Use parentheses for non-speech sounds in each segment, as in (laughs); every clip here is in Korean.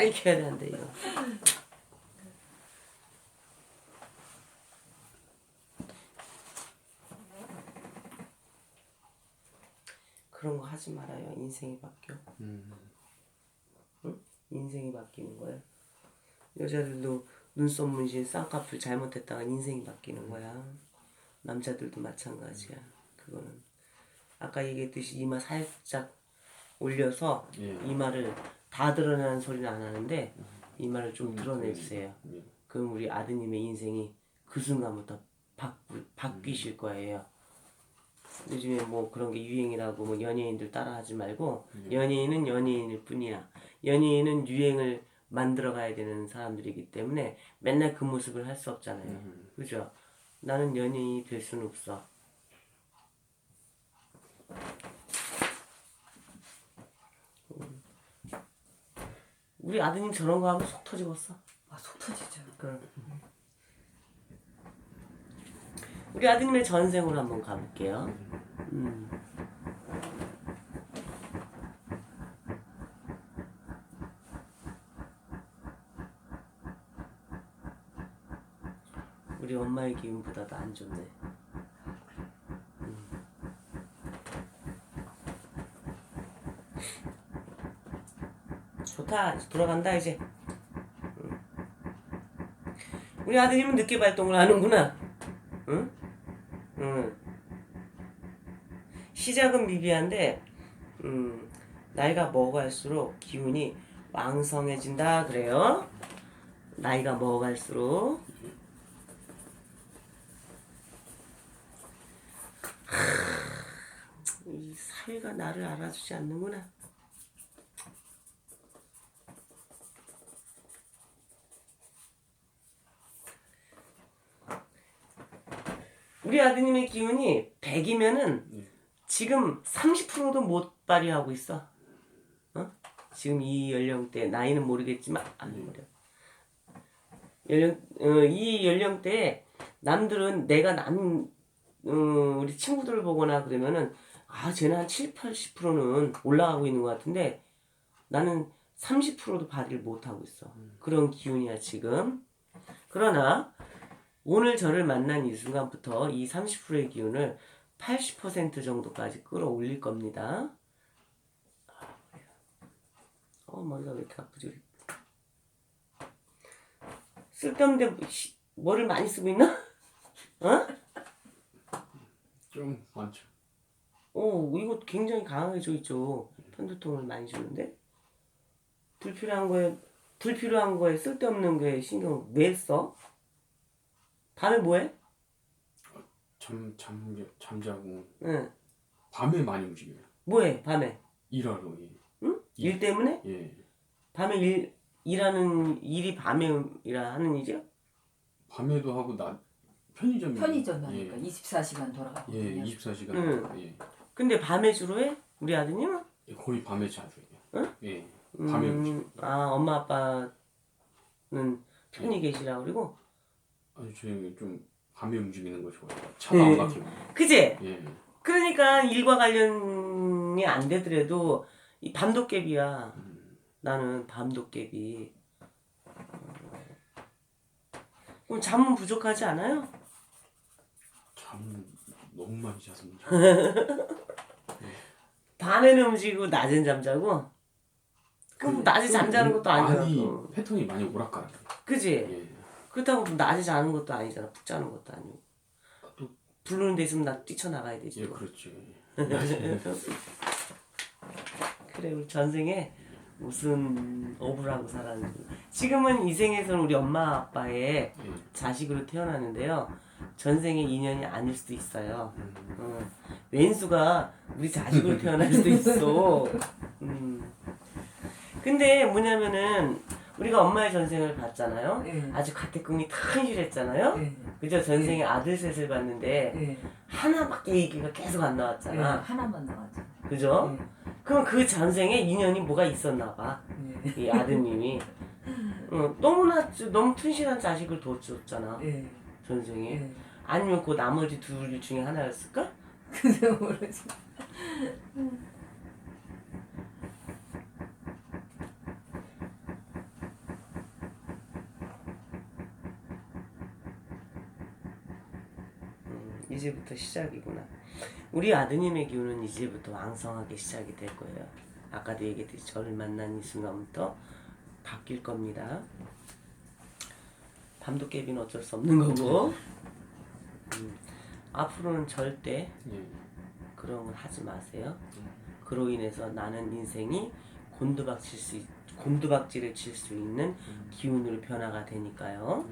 빨리 켜야 되는데 이거. 그런 거 하지 말아요. 인생이 바뀌어. 음. 인생이 바뀌는 거야. 여자들도 눈썹 문신 쌍꺼풀 잘못했다가 인생이 바뀌는 거야. 남자들도 마찬가지야. 그거는 아까 얘기했듯이 이마 살짝 올려서 예. 이마를 다 드러나는 소리는 안 하는데 이마를 좀 드러내주세요. 예. 그럼 우리 아드님의 인생이 그 순간부터 바, 바뀌실 거예요. 요즘에 뭐 그런 게 유행이라고 뭐 연예인들 따라하지 말고 연예인은 연예인일 뿐이야. 연예인은 유행을 만들어 가야 되는 사람들이기 때문에 맨날 그 모습을 할 수 없잖아요. 그죠? 나는 연예인이 될 수는 없어. 우리 아드님 저런 거 하면 속 터지겠어. 아, 속 터지죠. 그럼. 우리 아드님의 전생으로 한번 가볼게요. 음. 우리 엄마의 기운보다도 안 좋네. 음. 좋다. 돌아간다 이제. 우리 아드님은 늦게 발동을 하는구나. 응? 응. 시작은 미비한데, 음, 나이가 먹어갈수록 기운이 왕성해진다 그래요. 나이가 먹어갈수록. 하, 이 사회가 나를 알아주지 않는구나. 우리 아드님의 기운이 100이면은 지금 30%도 못 발휘하고 있어. 어? 지금 이 연령대 나이는 모르겠지만 안 모르. 연령 어, 이 연령대에 남들은 내가 남 어, 우리 친구들을 보거나 그러면은 아 쟤는 한 7, 80%는 올라가고 있는 것 같은데 나는 30%도 발휘를 못 하고 있어. 그런 기운이야 지금. 그러나 오늘 저를 만난 이 순간부터 이 30%의 기운을 80% 정도까지 끌어올릴 겁니다. 어, 머리가 왜 이렇게 아프지? 쓸데없는데 뭐, 씨, 뭐를 많이 쓰고 있나? (laughs) 어? 좀 많죠. 오, 이거 굉장히 강하게 줘 있죠. 편두통을 많이 주는데? 불필요한 거에, 불필요한 거에 쓸데없는 거에 신경 왜 써? 밤에 뭐해? 잠, 잠, 잠자고 응. 밤에 많이 움직여요. 뭐해, 밤에? 일하러 예. 응? 일 때문에? 예. 밤에 일, 일하는 일이 밤에 일하 하는 일이야? 밤에도 하고 낮 편의점 편의점 하니까 예. 24시간 돌아가고. 예, 24시간. 응. 예. 근데 밤에 주로 해? 우리 아드님은? 예, 거의 밤에 자주 해요. 응? 예. 밤에 움직여. 음, 아, 엄마 아빠는 편히 계시라 그리고? 아니 저희 좀 밤에 움직이는 거 좋아해요. 차가 안 예. 막히고. 그지? 예. 그러니까 일과 관련이 안 되더라도 이 밤도깨비야. 나는 밤도깨비. 어. 그럼 잠은 부족하지 않아요? 잠 너무 많이 자서 문제. (laughs) 밤에는 움직이고 낮엔 잠자고? 그럼 낮에 잠자는 것도 아니잖아. 많이 또. 패턴이 많이 오락가락. 그지? 예. 그렇다고 낮에 자는 것도 아니잖아. 푹 자는 것도 아니고. 또 부르는 데 있으면 나 뛰쳐나가야 되지. 예, 또. 그렇죠. (laughs) 그래 우리 전생에 무슨 업을 하고 살았는지 지금은 이 생에서는 우리 엄마 아빠의 예. 자식으로 태어났는데요 전생의 인연이 아닐 수도 있어요 음. 어, 왼수가 우리 자식으로 태어날 수도 있어 (laughs) 음. 근데 뭐냐면은 우리가 엄마의 전생을 봤잖아요 예. 아주 가택궁이 탄실했잖아요 예. 그죠 전생에 아들 셋을 봤는데 예. 하나밖에 얘기가 계속 안 예. 나왔잖아 하나만 나왔죠. 그죠? 예. 그럼 그 전생에 인연이 뭐가 있었나 봐. 예. 이 아드님이. (laughs) 어, 너무나 주- 너무 튼실한 자식을 뒀었잖아. 예. 전생에. 예. 아니면 그 나머지 둘 중에 하나였을까? 그새 모르지. (laughs) 이제부터 시작이구나. 우리 아드님의 기운은 이제부터 왕성하게 시작이 될 거예요. 아까도 얘기했듯이 저를 만난 이 순간부터 바뀔 겁니다. 밤도 깨비는 어쩔 수 없는 거고. 음, 앞으로는 절대 예. 그런 걸 하지 마세요. 그로 인해서 나는 인생이 곤두박질 수 있- 곤두박질을 칠 수 있는 기운으로 변화가 되니까요.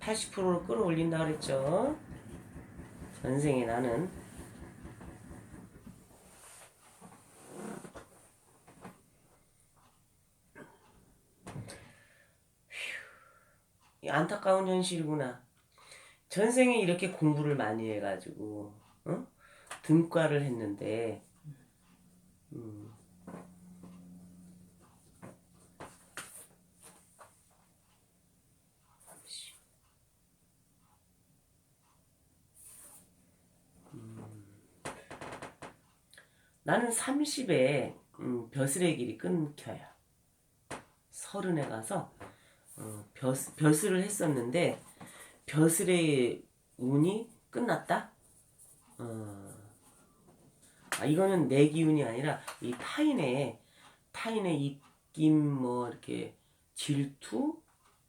80%로 끌어올린다 그랬죠. 전생에 나는 안타까운 현실이구나. 전생에 이렇게 공부를 많이 해가지고 어? 등과를 했는데 음, 나는 30에 음, 벼슬의 길이 끊겨요. 서른에 가서 어, 벼, 벼슬을 했었는데 벼슬의 운이 끝났다. 어, 아, 이거는 내 기운이 아니라 이 타인의 타인의 입김 뭐 이렇게 질투,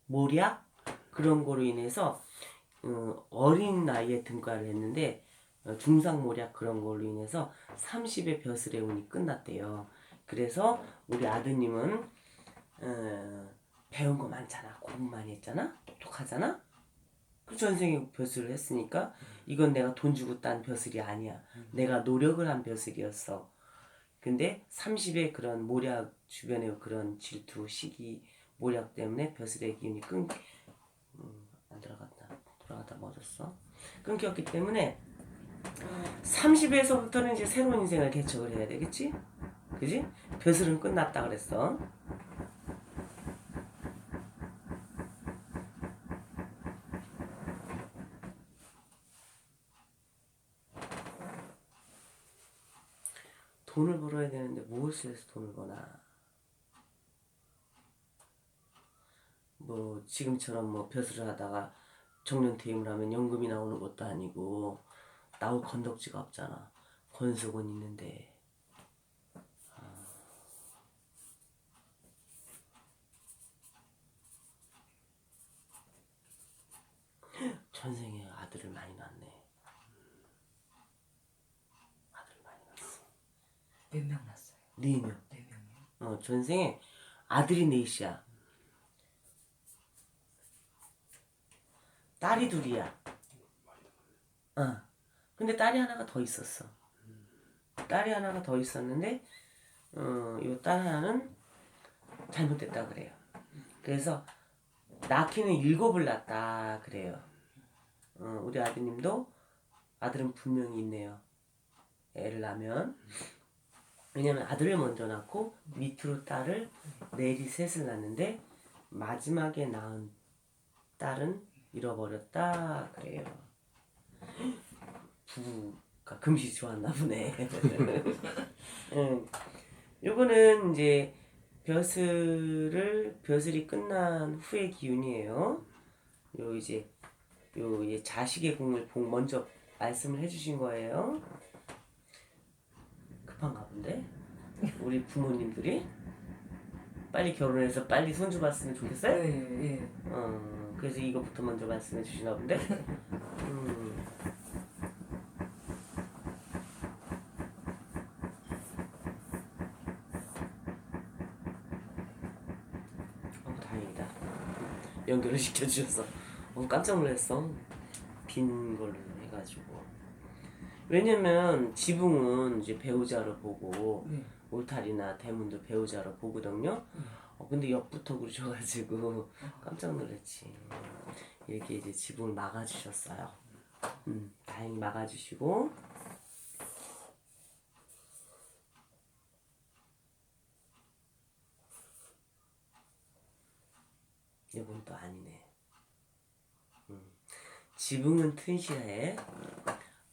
모략 그런 거로 인해서 어, 어린 나이에 등과를 했는데 어, 중상모략 그런 걸로 인해서 30의 벼슬의 운이 끝났대요. 그래서 우리 아드님은 어, 배운 거 많잖아. 공부 많이 했잖아. 똑똑하잖아. 그 전생에 벼슬을 했으니까 이건 내가 돈 주고 딴 벼슬이 아니야. 내가 노력을 한 벼슬이었어. 근데 30의 그런 모략 주변의 그런 질투, 시기, 모략 때문에 벼슬의 기운이 끊, 음, 안 들어갔다. 돌아가다 멎었어. 끊겼기 때문에 30에서부터는 이제 새로운 인생을 개척을 해야 되겠지? 그지? 벼슬은 끝났다 그랬어. 돈을 벌어야 되는데 무엇을 해서 돈을 버나? 뭐 지금처럼 뭐 벼슬을 하다가 정년 퇴임을 하면 연금이 나오는 것도 아니고 나올 건덕지가 없잖아. 권속은 있는데. 아. 전생에 아들을 많이 낳네. 아들을 많이 낳았어. 몇 명 났어요? 네 명. 네 명이요. 어, 전생에 아들이 넷이야. 딸이 둘이야. 어. 근데 딸이 하나가 더 있었어. 딸이 하나가 더 있었는데, 어, 요딸 하나는 잘못됐다 그래요. 그래서 낳기는 일곱을 낳았다 그래요. 어, 우리 아드님도 아들은 분명히 있네요. 애를 낳으면. 왜냐면 아들을 먼저 낳고 밑으로 딸을 내리 셋을 낳는데 마지막에 낳은 딸은 잃어버렸다 그래요. 부가 금시 좋았나 보네. 응. (laughs) 요거는 이제 벼슬을 벼슬이 끝난 후의 기운이에요. 요 이제 요 이제 자식의 공을 복 먼저 말씀을 해주신 거예요. 급한가 본데 우리 부모님들이 빨리 결혼해서 빨리 손주 봤으면 좋겠어요. 예, 예. 어 그래서 이거부터 먼저 말씀해 주시나 본데. 음. 어 다행이다. 연결을 (laughs) 시켜주셔서 어, 깜짝 놀랐어. 빈 걸로 해가지고. 왜냐면 지붕은 이제 배우자로 보고 네. 울타리나 대문도 배우자로 보거든요. 어, 근데 옆부터 그러셔가지고 (laughs) 깜짝 놀랐지. 이렇게 이제 지붕을 막아주셨어요. 음, 다행히 막아주시고. 이건 또 아니네. 음, 지붕은 튼실해.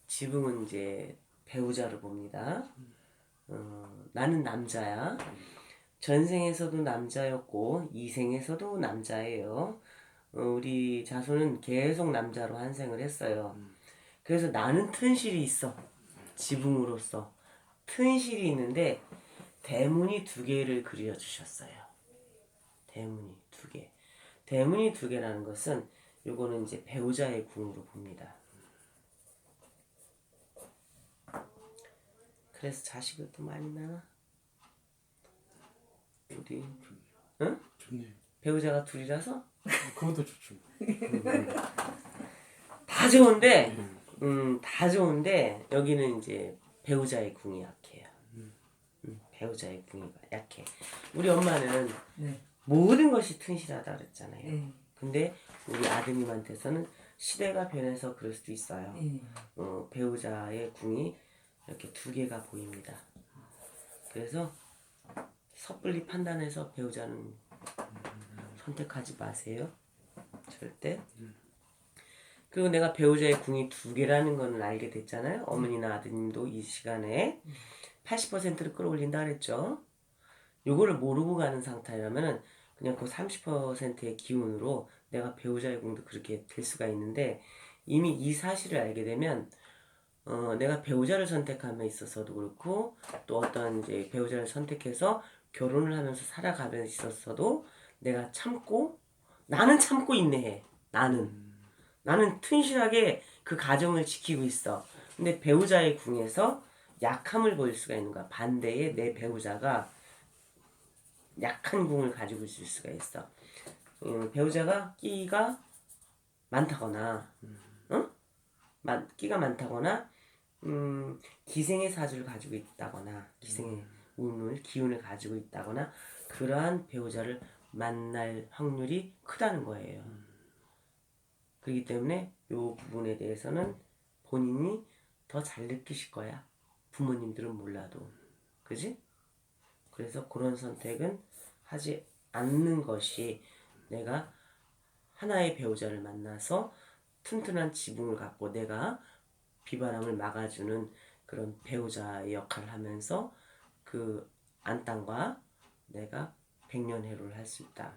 지붕은 이제 배우자로 봅니다. 어, 나는 남자야. 전생에서도 남자였고 이생에서도 남자예요. 어, 우리 자손은 계속 남자로 환생을 했어요. 그래서 나는 튼실이 있어. 지붕으로서 튼실이 있는데 대문이 두 개를 그려 주셨어요. 대문이 두 개. 대문이 두 개라는 것은 요거는 이제 배우자의 궁으로 봅니다. 그래서 자식을 또 많이 낳아? 우리 응? 좋네요. 배우자가 둘이라서 그것도 좋죠. (laughs) 다 좋은데 예. 음, 다 좋은데 여기는 이제 배우자의 궁이 약해요. 음, 배우자의 궁이 약해. 우리 엄마는 네. 모든 것이 튼실하다 그랬잖아요. 예. 근데 우리 아드님한테서는 시대가 변해서 그럴 수도 있어요. 예. 어, 배우자의 궁이 이렇게 두 개가 보입니다. 그래서 섣불리 판단해서 배우자는 선택하지 마세요. 절대. 그리고 내가 배우자의 궁이 두 개라는 거는 알게 됐잖아요. 어머니나 아드님도 이 시간에 80%를 끌어올린다 그랬죠. 요거를 모르고 가는 상태라면은 그냥 그 30%의 기운으로 내가 배우자의 궁도 그렇게 될 수가 있는데 이미 이 사실을 알게 되면 어, 내가 배우자를 선택함에 있어서도 그렇고 또 어떤 이제 배우자를 선택해서 결혼을 하면서 살아가면서 있어서도 내가 참고 나는 참고 있네 해. 나는 나는 튼실하게 그 가정을 지키고 있어. 근데 배우자의 궁에서 약함을 보일 수가 있는 거야. 반대에 내 배우자가 약한 궁을 가지고 있을 수가 있어. 음, 배우자가 끼가 많다거나, 응? 많- 끼가 많다거나, 음, 기생의 사주를 가지고 있다거나, 기생의 운을, 기운을 가지고 있다거나, 그러한 배우자를 만날 확률이 크다는 거예요. 그렇기 때문에 이 부분에 대해서는 본인이 더 잘 느끼실 거야. 부모님들은 몰라도. 그지? 그래서 그런 선택은 하지 않는 것이 내가 하나의 배우자를 만나서 튼튼한 지붕을 갖고 내가 비바람을 막아주는 그런 배우자의 역할을 하면서 그 안땅과 내가 백년해로를 할 수 있다.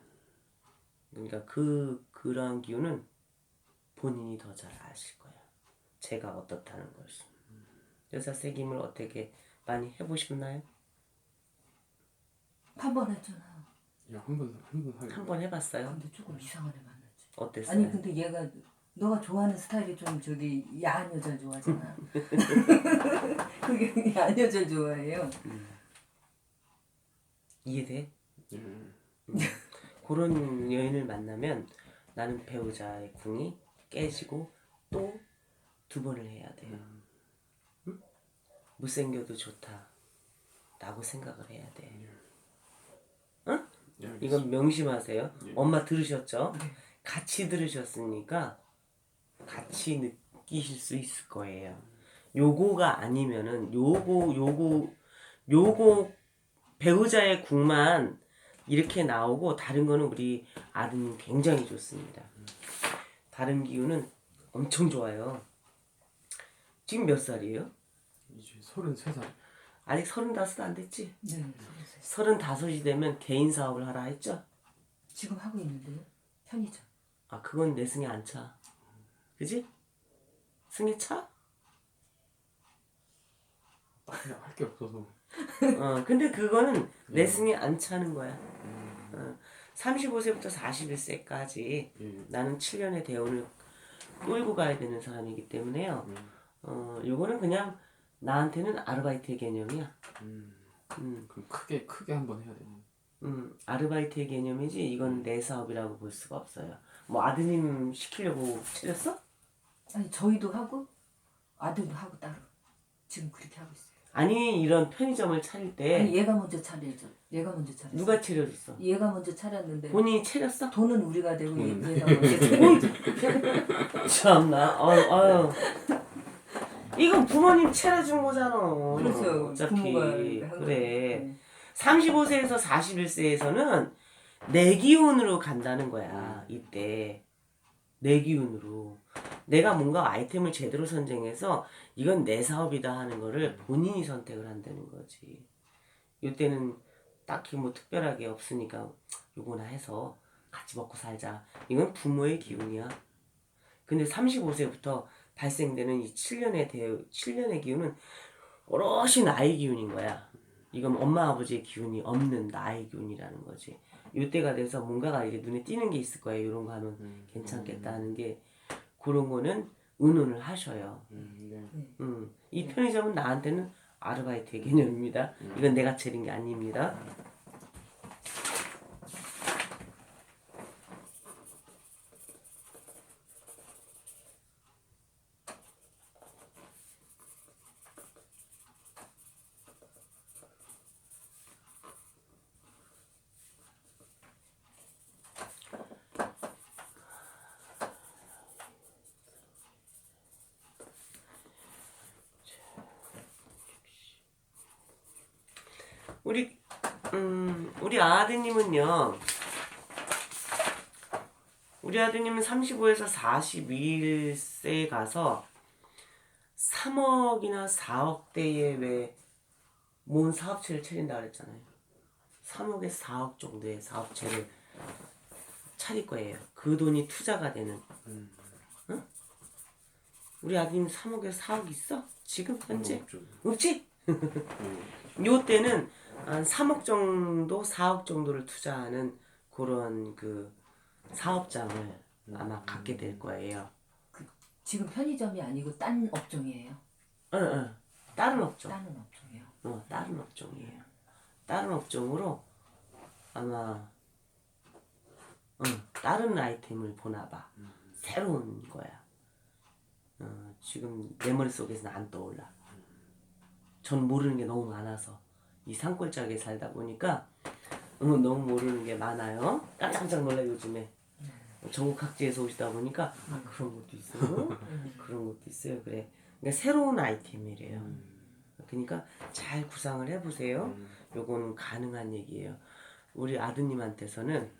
그러니까 그 그러한 기운은 본인이 더 잘 아실 거야. 제가 어떻다는 것을. 여사 새김을 어떻게 많이 해보셨나요? 한 번 했잖아. 한번한번. 한 번 해봤어요? 근데 조금 이상한 애 만났지. 어땠어요? 아니 근데 얘가 너가 좋아하는 스타일이 좀 저기 야한 여자 좋아하잖아. (laughs) 그게 야한 여자 좋아해요. 이해돼? 예. (laughs) 그런 여인을 만나면 나는 배우자의 궁이 깨지고 또 두 번을 해야 돼요. 응? 못생겨도 좋다. 라고 생각을 해야 돼. 예, 알겠습니다. 이건 명심하세요. 예. 엄마 들으셨죠? 같이 들으셨으니까 같이 느끼실 수 있을 거예요. 요거가 아니면은 요거 요거 요거 배우자의 궁만 이렇게 나오고 다른 거는 우리 아드님 굉장히 좋습니다. 다른 기운은 엄청 좋아요. 지금 몇 살이에요? 이제 33살. 아직 서른다섯 안 됐지? 네. 서른다섯이 되면 개인 사업을 하라 했죠? 지금 하고 있는데요. 편의점. 아 그건 내 승에 안 차. 그지? 승에 차? 딱히 할게 없어서. 어 근데 그거는 내 승에 안 차는 거야. 어, 35세부터 41세까지 예. 나는 7년의 대원을 끌고 가야 되는 사람이기 때문에요. 어 요거는 그냥 나한테는 아르바이트의 개념이야. 음. 음, 그럼 크게 크게 한번 해야 되는. 음 아르바이트의 개념이지 이건 내 사업이라고 볼 수가 없어요. 뭐 아드님 시키려고 차렸어? 아니 저희도 하고 아들도 하고 따로. 지금 그렇게 하고 있어요. 아니 이런 편의점을 차릴 때 아니 얘가 먼저 차려줘. 얘가 먼저 차렸어. 누가 차려줬어? 얘가 먼저 차렸는데 본인이 차렸어? 돈은 우리가 내고 얘- 돈은. 얘가 먼저 차렸어. 참나, 아유, 아유. 이거 부모님 차려준 거잖아. 그래서 어차피 부모가 한 그래. 거예요. 35세에서 41세에서는 내 기운으로 간다는 거야. 이때 내 기운으로. 내가 뭔가 아이템을 제대로 선정해서 이건 내 사업이다 하는 거를 본인이 선택을 한다는 거지. 이때는 딱히 뭐 특별하게 없으니까 요거나 해서 같이 먹고 살자. 이건 부모의 기운이야. 근데 35세부터 발생되는 이 7년의 대 7년의 기운은 오롯이 나의 기운인 거야. 이건 엄마 아버지의 기운이 없는 나의 기운이라는 거지. 이때가 돼서 뭔가가 이제 눈에 띄는 게 있을 거예요. 이런 거 하면 음. 괜찮겠다 하는 게 그런 거는 의논을 하셔요. 음, 네. 음, 이 편의점은 나한테는 아르바이트의 개념입니다. 이건 내가 차린 게 아닙니다. 우리 음 우리 아드님은요. 우리 아드님은 35에서 42세에 가서 3억이나 4억대의 왜뭔 사업체를 차린다 그랬잖아요. 3억에서 4억 정도의 사업체를 차릴 거예요. 그 돈이 투자가 되는. 응? 우리 아드님 3억에서 4억 있어? 지금 현재? 없지? 음, (laughs) 요 때는 한 3억 정도, 4억 정도를 투자하는 그런 그 사업장을 아마 갖게 될 거예요. 지금 편의점이 아니고 딴 업종이에요. 응, 응. 다른 업종. 다른 업종이에요. 어, 다른 업종이에요. 다른 업종으로 아마 응, 다른 아이템을 보나 봐. 새로운 거야. 어, 지금 내 머릿속에서는 안 떠올라. 전 모르는 게 너무 많아서 이 산골짜기에 살다 보니까 어, 너무 모르는 게 많아요. 깜짝깜짝 놀라 요즘에 전국 각지에서 오시다 보니까 아, 그런 것도 있어요. 그런 것도 있어요. 그래. 그러니까 새로운 아이템이래요. 그러니까 잘 구상을 해보세요. 요거는 가능한 얘기예요. 우리 아드님한테서는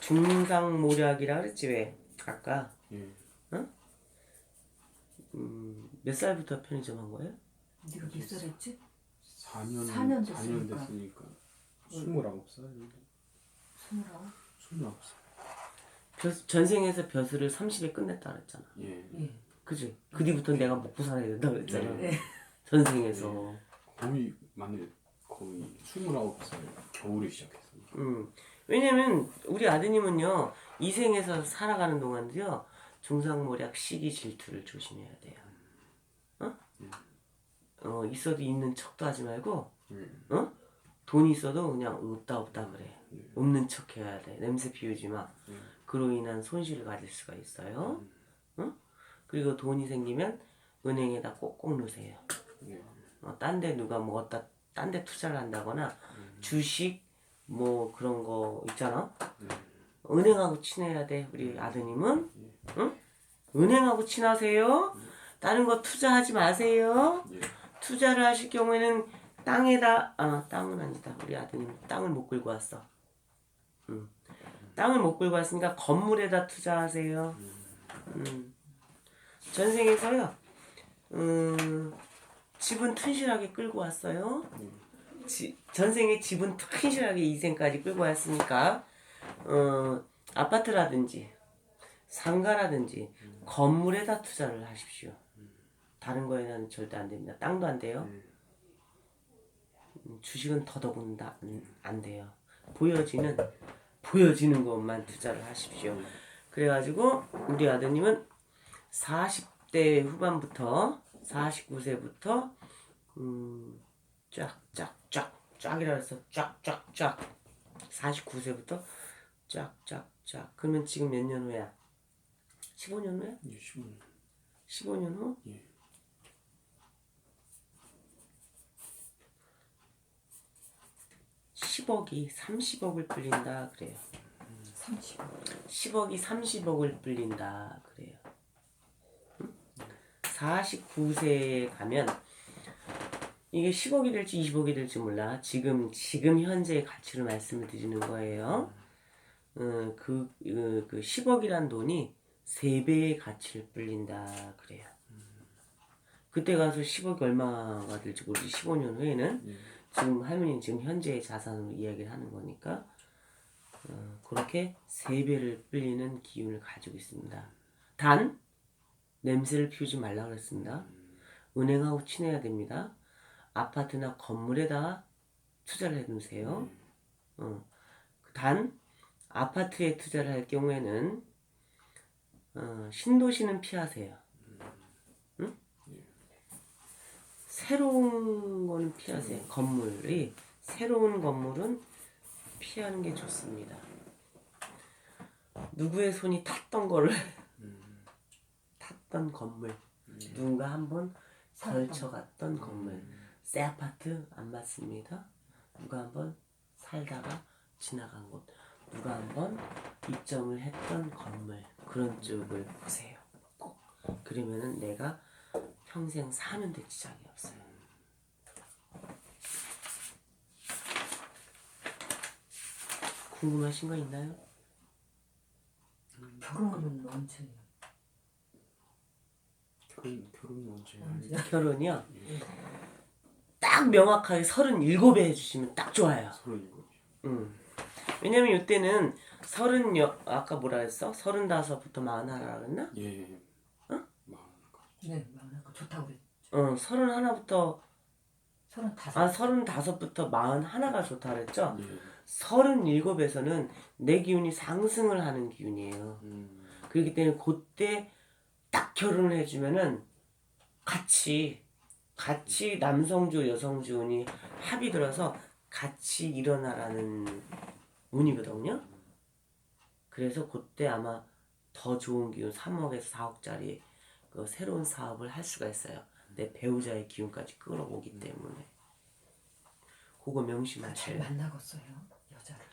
중상모략이라 그랬지 왜? 아까 예. 음, 몇 살부터 편의점 한 거예요? 네가 몇 살 했지? 4년, 4년 4년 됐으니까. 됐으니까 29살, 스물아홉. 29살. 벼- 전생에서 벼슬을 30에 끝냈다 그랬잖아. 예. 예. 그지? 그 뒤부터 내가 먹고 살아야 된다 그랬잖아. 네. 전생에서. 거의 만약 거의 29살 겨울에 시작했어요. 음. 왜냐면 우리 아드님은요 이 생에서 살아가는 동안도요 중상모략 시기 질투를 조심해야 돼요. 어? 어 있어도 있는 척도 하지 말고 음. 어? 돈이 있어도 그냥 없다 없다 그래. 없는 척 해야 돼. 냄새 피우지 마. 그로 인한 손실을 가질 수가 있어요. 어? 그리고 돈이 생기면 은행에다 꼭꼭 넣으세요. 예. 어, 딴데 누가 뭐 어디다 딴 데 투자를 한다거나 주식 뭐 그런 거 있잖아. 은행하고 친해야 돼. 우리 아드님은. 응? 은행하고 친하세요. 다른 거 투자하지 마세요. 예. 투자를 하실 경우에는 땅에다 아 땅은 아니다. 우리 아드님 땅을 못 끌고 왔어. 음. 땅을 못 끌고 왔으니까 건물에다 투자하세요. 음. 전생에서요. 음, 집은 튼실하게 끌고 왔어요. 지, 전생에 집은 튼실하게 이생까지 끌고 왔으니까 어, 아파트라든지 상가라든지 건물에다 투자를 하십시오. 다른 거에는 절대 안 됩니다. 땅도 안 돼요. 음, 주식은 더더군다 안, 안 돼요. 보여지는 보여지는 것만 투자를 하십시오. 그래가지고 우리 아드님은 40대 후반부터 49세부터 음, 쫙쫙쫙 쫙이라 해서 쫙쫙쫙 49세부터 쫙쫙쫙 그러면 지금 몇 년 후야? 15년 후야? 이제 15년. 15년 후? 예. 십 10억이 30억을 불린다 그래요. 30. 10억이 30억을 불린다 그래요. 49세에 가면 이게 10억이 될지 20억이 될지 몰라. 지금 지금 현재의 가치로 말씀을 드리는 거예요. 어, 그, 그, 그 10억이란 돈이 3배의 가치를 불린다 그래요. 그때 가서 10억이 얼마가 될지 모르지 15년 후에는 예. 지금 할머니는 지금 현재의 자산으로 이야기를 하는 거니까 어, 그렇게 세 배를 끌리는 기운을 가지고 있습니다. 단 냄새를 피우지 말라 그랬습니다. 은행하고 친해야 됩니다. 아파트나 건물에다 투자를 해두세요. 어. 단 아파트에 투자를 할 경우에는 어, 신도시는 피하세요. 응? 새로운 거는 피하세요. 건물이 새로운 건물은 피하는 게 좋습니다. 누구의 손이 탔던 거를 탔던 건물 누군가 한번 걸쳐갔던 건물 새 아파트 안 맞습니다. 누가 한번 살다가 지나간 곳 누가 한번 입점을 했던 건물 그런 쪽을 보세요. 꼭 그러면은 내가 평생 사는 데 지장이 없어요. 궁금하신 거 있나요? 결혼은 언제? 결혼 결혼은 언제? 언제? (laughs) 결혼이요? 딱 명확하게 37에 해주시면 딱 좋아요. 서른이고. 음. 왜냐면 이때는 서른 여 아까 뭐라 했어? 서른다섯부터 마흔하라 그랬나? 예. 예. 응? 마흔가. 네, 좋다고 그랬. 어, 서른 하나부터 서른 다섯. 아 서른 다섯부터 마흔 하나가 좋다 그랬죠? 예. 서른 일곱에서는 내 기운이 상승을 하는 기운이에요. 음. 그렇기 때문에 그때 딱 결혼을 해주면은 같이 같이 남성주 여성주 운이 합이 들어서 같이 일어나라는 운이거든요. 그래서 그때 아마 더 좋은 기운 3억에서 4억짜리 그 새로운 사업을 할 수가 있어요. 내 배우자의 기운까지 끌어오기 때문에 그거 잘 명심하세요. 만나겠어요 여자를.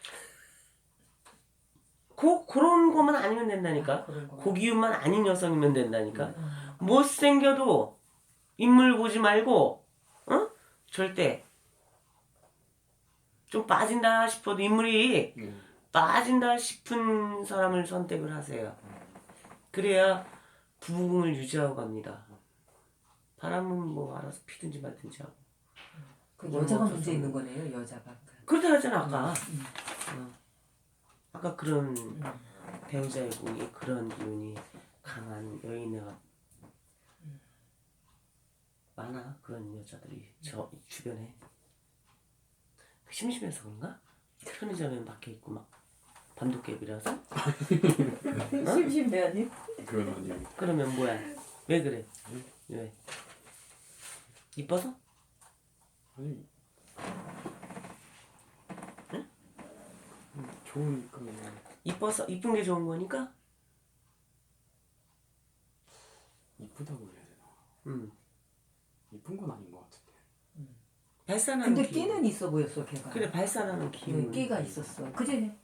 그 그런 것만 아니면 된다니까. 그런 거. 그 기운만 아닌 여성이면 된다니까. 음. 못생겨도 인물 보지 말고 어? 절대 좀 빠진다 싶어도 인물이 예. 빠진다 싶은 사람을 선택을 하세요. 그래야 부부금을 유지하고 갑니다. 바람은 뭐 알아서 피든지 말든지 하고. 그 여자가 문제 수 있는 거네요 여자가. 그렇다 그랬잖아 아까. 음. 어. 아까 그런 음. 배우자의 공이 그런 기운이 강한 여인애가 많아 그런 여자들이 저 주변에 심심해서 그런가? 편의점에 박혀 있고 막 밤도깨비라서 (laughs) 심심해하니? 그건 아니에요. 그러면 뭐야? 왜 그래? 왜? 이뻐서? 아니. 음, 좋으니까 이뻐서 이쁜 게 좋은 거니까? 이쁘다고 해야 되나? 음 이쁜 건 아닌 것 같은데. 발산하는 근데 기운. 끼는 있어 보였어 걔가. 그래 발산하는 기운. 네, 끼가 있었어. 그제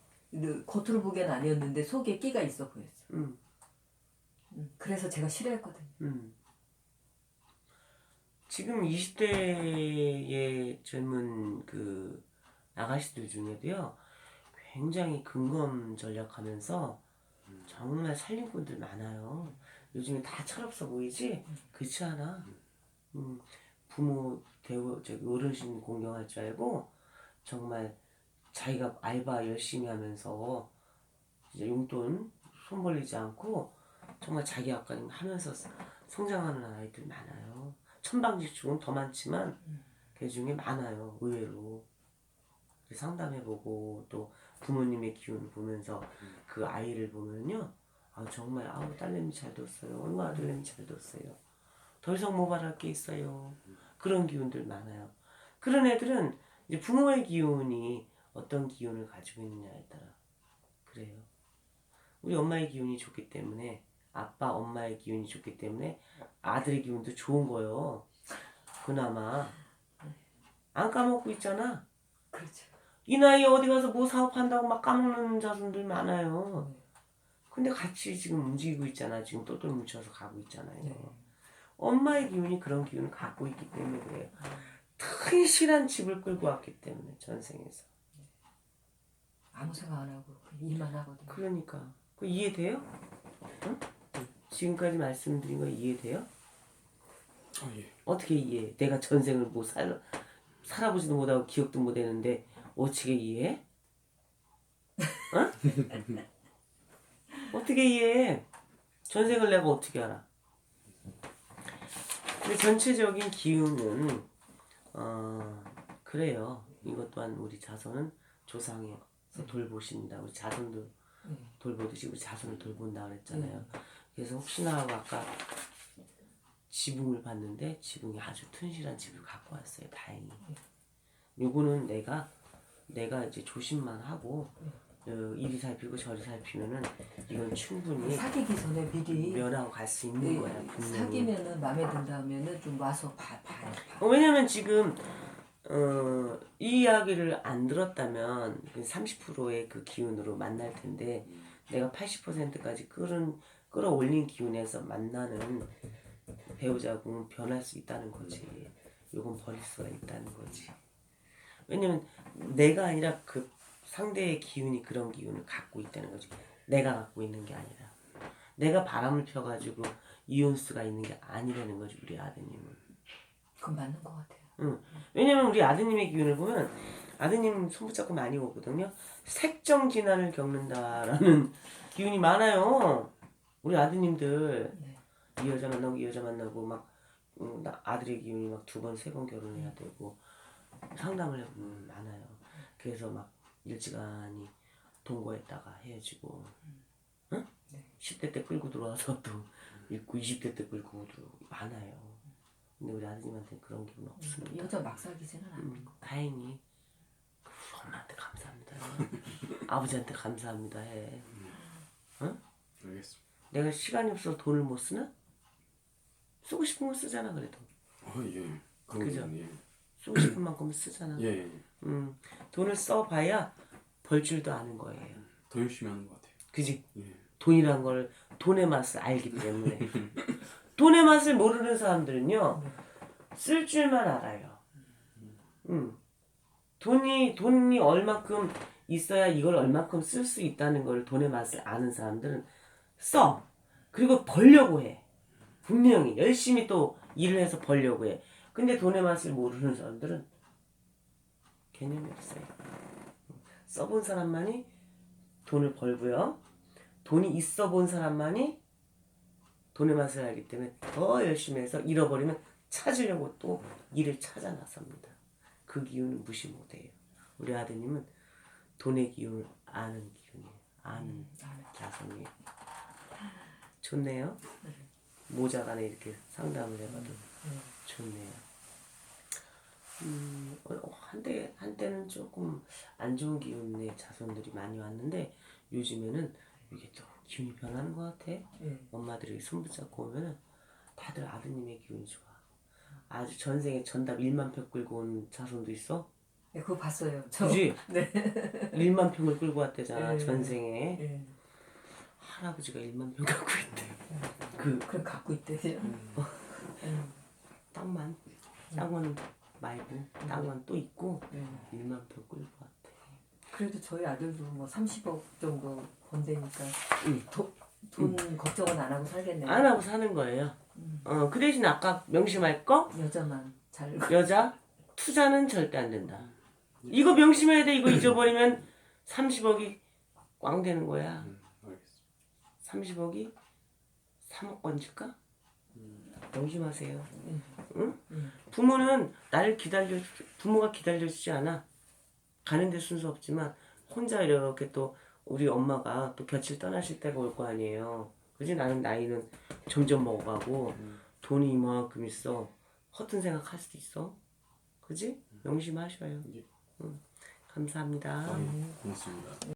겉으로 보기엔 아니었는데 속에 끼가 있어 보였어. 음 음, 그래서 제가 싫어했거든요. 음. 지금 20대의 젊은 그 아가씨들 중에도요, 굉장히 근검 전략하면서 정말 살림꾼들 많아요. 요즘에 다 철없어 보이지? 그렇지 않아. 음, 부모 대우 저기 어르신 공경할 줄 알고 정말 자기가 알바 열심히 하면서 이제 용돈 손 벌리지 않고 정말 자기 앞가림 하면서 성장하는 아이들 많아요. 천방지축은 더 많지만 그 중에 많아요. 의외로 상담해보고 또 부모님의 기운을 보면서 그 아이를 보면요, 아 정말 아우 딸내미 잘 뒀어요. 얼마나 아들내미 잘 뒀어요. 더 이상 뭐 바랄 게 있어요. 그런 기운들 많아요. 그런 애들은 이제 부모의 기운이 어떤 기운을 가지고 있느냐에 따라 그래요. 우리 엄마의 기운이 좋기 때문에 아빠 엄마의 기운이 좋기 때문에 아들의 기운도 좋은 거요. 그나마 안 까먹고 있잖아. 그렇죠. 이 나이에 어디 가서 뭐 사업한다고 막 까먹는 자손들 많아요. 근데 같이 지금 움직이고 있잖아. 지금 똘똘 뭉쳐서 가고 있잖아요. 네. 엄마의 기운이 그런 기운을 갖고 있기 때문에 그래요. 튼실한 집을 끌고 왔기 때문에 전생에서. 아무 생각 안 하고 그냥 일만 하거든요. 그러니까 그 이해돼요? 응? 지금까지 말씀드린 거 이해돼요? 아 예. 어떻게 이해해? 내가 전생을 뭐 살, 살아보지도 못하고 기억도 못 했는데 어떻게 이해해? 어? (laughs) 어떻게 이해해? 전생을 내가 어떻게 알아? 근데 전체적인 기운은 어 그래요. 이것 또한 우리 자손은 조상에서 돌보신다. 우리 자손도 돌보듯이 우리 자손을 돌본다 그랬잖아요. 그래서 혹시나 하고 아까 지붕을 봤는데 지붕이 아주 튼실한 집을 갖고 왔어요. 다행히. 요거는 내가 내가 이제 조심만 하고 어, 이리 살피고 저리 살피면은 이건 충분히 사귀기 전에 미리 면하고 갈 수 있는 네, 거야 분명히. 사귀면은 마음에 든다 하면은 좀 와서 봐 봐요. 봐. 어, 왜냐면 지금 어, 이 이야기를 안 들었다면 30%의 그 기운으로 만날 텐데 내가 80%까지 끌은 끌어올린 기운에서 만나는 배우자고 변할 수 있다는 거지. 요건 버릴 수가 있다는 거지. 왜냐면 내가 아니라 그 상대의 기운이 그런 기운을 갖고 있다는 거지. 내가 갖고 있는 게 아니라. 내가 바람을 펴가지고 이온수가 있는 게 아니라는 거지 우리 아드님은. 그건 맞는 것 같아요. 응. 왜냐면 우리 아드님의 기운을 보면 아드님 손 붙잡고 많이 오거든요. 색정 진화를 겪는다라는 (laughs) 기운이 많아요. 우리 아드님들 네. 이 여자 만나고 이 여자 만나고 막 음, 나 아들의 기운이 막 두 번 세 번 결혼해야 되고 상담을 해보면 많아요. 그래서 막 일찌감이 동거했다가 헤어지고, 응? 10대 때 끌고 들어와서 또 (laughs) 있고 20대 때 끌고 들어 많아요. 근데 우리 아드님한테 그런 기분 없습니다. 여자 막 사귀지는 않는 음, 거. 다행히 그 우리 엄마한테 감사합니다. (laughs) 아버지한테 감사합니다. 해. 알겠습니다. 내가 시간이 없어서 돈을 못 쓰나? 쓰고 싶은 거 쓰잖아 그래도. 어, 예. 그건 그죠? 예. 쓰고 싶은 만큼 쓰잖아. 예, 예. 음, 돈을 써봐야 벌 줄도 아는 거예요. 더 열심히 하는 것 같아요. 그지? 예. 돈이란 걸 돈의 맛을 알기 때문에 (laughs) 돈의 맛을 모르는 사람들은요 쓸 줄만 알아요. 음. 돈이 돈이 얼마큼 있어야 이걸 얼마큼 쓸 수 있다는 걸 돈의 맛을 아는 사람들은 써 그리고 벌려고 해 분명히 열심히 또 일을 해서 벌려고 해. 근데 돈의 맛을 모르는 사람들은 개념이 없어요. 써본 사람만이 돈을 벌고요. 돈이 있어 본 사람만이 돈의 맛을 알기 때문에 더 열심히 해서 잃어버리면 찾으려고 또 일을 찾아 나섭니다. 그 기운은 무시 못해요. 우리 아드님은 돈의 기운을 아는 기운이에요. 아는 자손이에요. 좋네요. 모자간에 이렇게 상담을 해봐도 좋네요. 음, 어, 어, 한때 한때는 조금 안 좋은 기운의 자손들이 많이 왔는데 요즘에는 이게 또 기운이 변하는 것 같아. 예. 엄마들이 손 붙잡고 오면은 다들 아드님의 기운이 좋아. 아주 전생에 전답 1만 평 끌고 온 자손도 있어. 네, 그거 봤어요. 저. 그지? (laughs) 네. 1만 평을 끌고 왔대잖아 예. 전생에. 예. 할아버지가 1만 평 갖고 있대. 그 그걸 갖고 있대요. 음. 땅만 땅은 말고 땅은 또 있고 예. 1만 평 끌고 왔대. 그래도 저희 아들도 뭐 30억 정도 번대니까 응. 도, 돈 걱정은 안 하고 살겠네요. 안 하고 사는 거예요. 어, 그 대신 아까 명심할 거 여자만 잘. (laughs) 여자 투자는 절대 안 된다. 이거 명심해야 돼. 이거 잊어버리면 30억이 꽝 되는 거야. 음, 알겠습니다. 30억이 3억 건질까? 명심하세요. 응? 부모는 나를 기다려 부모가 기다려주지 않아. 가는데 순서 없지만 혼자 이렇게 또 우리 엄마가 또 곁을 떠나실 때가 올 거 아니에요. 그지 나는 나이는 점점 먹어가고 돈이 이만큼 있어. 허튼 생각할 수도 있어. 그지? 명심하셔요. 예. 응. 감사합니다. 아, 예. 고맙습니다.